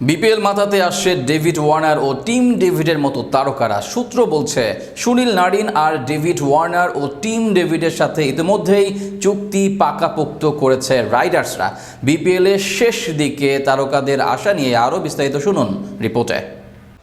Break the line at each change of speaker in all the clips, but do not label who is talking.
BPL মাথাতে আসছে David Warner ও টিম ডেভিডের মতো তারকারা। সূত্র বলছে, সুনীল নারিন আর ডেভিড ওয়ার্নার ও টিম ডেভিডের সাথে ইতিমধ্যেই চুক্তি পাকাপোক্ত করেছে রাইডার্সরা। বিপিএলের শেষ দিকে তারকাদের আশা নিয়ে আরও বিস্তারিত শুনুন রিপোর্টে।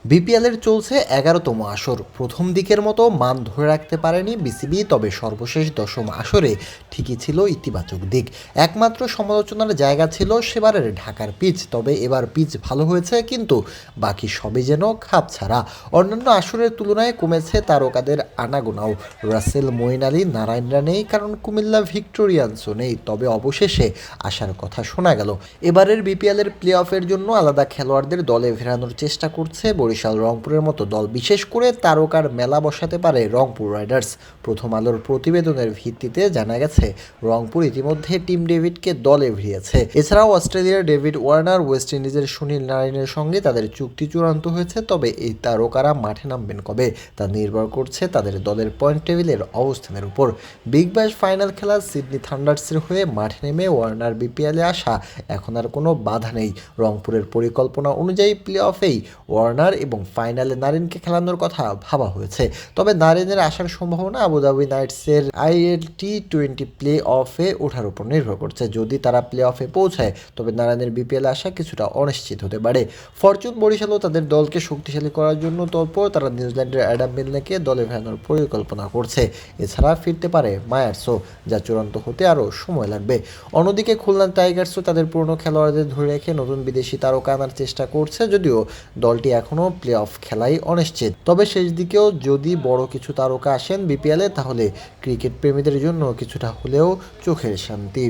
বিপিএলের চলছে এগারোতম আসর। প্রথম দিকের মতো মান ধরে রাখতে পারেনি বিসিবি, তবে সর্বশেষ দশম আসরে ঠিকই ছিল ইতিবাচক দিক। একমাত্র সমালোচনার জায়গা ছিল সেবারের ঢাকার পিচ, তবে এবার পিচ ভালো হয়েছে, কিন্তু বাকি সবই যেন খাপ ছাড়া অন্যান্য আসরের তুলনায় কমেছে তারকাদের আনাগোনাও। রাসেল মঈন আলী, নারায়ণরা নেই, কারণ কুমিল্লা ভিক্টোরিয়ান্সও নেই, তবে অবশেষে আসার কথা শোনা গেল। এবারের বিপিএলের প্লে অফের জন্য আলাদা খেলোয়াড়দের দলে ফেরানোর চেষ্টা করছে বরিশাল রংপুরের মতো দল, বিশেষ করে তারকার মেলা বসাতে পারে রংপুর রাইডার্স। প্রথম আলোর প্রতিবেদনের ভিত্তিতে জানা গেছে, রংপুর ইতিমধ্যে টিম ডেভিডকে দলে ভিড়িয়েছে। এছাড়াও অস্ট্রেলিয়ার ডেভিড ওয়ার্নার ওয়েস্ট ইন্ডিজের সুনীল নারায়ণের সঙ্গে তাদের চুক্তি চূড়ান্ত হয়েছে, তবে এই তারকারা মাঠে নামবেন কবে? তা নির্ভর করছে তাদের দলের পয়েন্ট টেবিলের অবস্থানের উপর। বিগ ব্যাশ ফাইনাল খেলা সিডনি থান্ডার্সের হয়ে মাঠে নেমে ওয়ার্নার বিপিএলে আসা, এখন আর কোনো বাধা নেই। রংপুরের পরিকল্পনা অনুযায়ী প্লে অফেই ওয়ার্নার এবং ফাইনালে নারিনকে খেলানোর কথা ভাবা হয়েছে। তবে নারিনের আসার সম্ভাবনা Abu Dhabi নাইটসের I L T twenty play অফে ওঠার উপর নির্ভর করছে। যদি তারা প্লে অফে পৌঁছায়, তবে নারায়ণের বিপিএল আসা কিছুটা অনিশ্চিত হতে পারে। ফরচুন বরিশালও তাদের দলকে শক্তিশালী করার জন্য তৎপর তারা নিউজিল্যান্ডের অ্যাডাম মিলনেকে দলে ফেরানোর পরিকল্পনা করছে। এছাড়া ফিরতে পারে মায়ার্সও, যা চূড়ান্ত হতে আরও সময় লাগবে। অন্যদিকে খুলনা টাইগার্সও তাদের পুরনো খেলোয়াড়দের ধরে রেখে নতুন বিদেশি তারকা আনার চেষ্টা করছে, যদিও দলটি এখনও প্লে অফ খেলাই অনিশ্চিত। তবে শেষ দিকেও যদি বড় কিছু তারকা আসেন বিপিএলে, তাহলে ক্রিকেট প্রেমীদের জন্য কিছুটা হলেও চোখের শান্তি।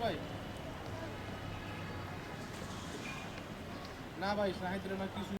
ভাই না ভাই সাহিত্যের না কিছু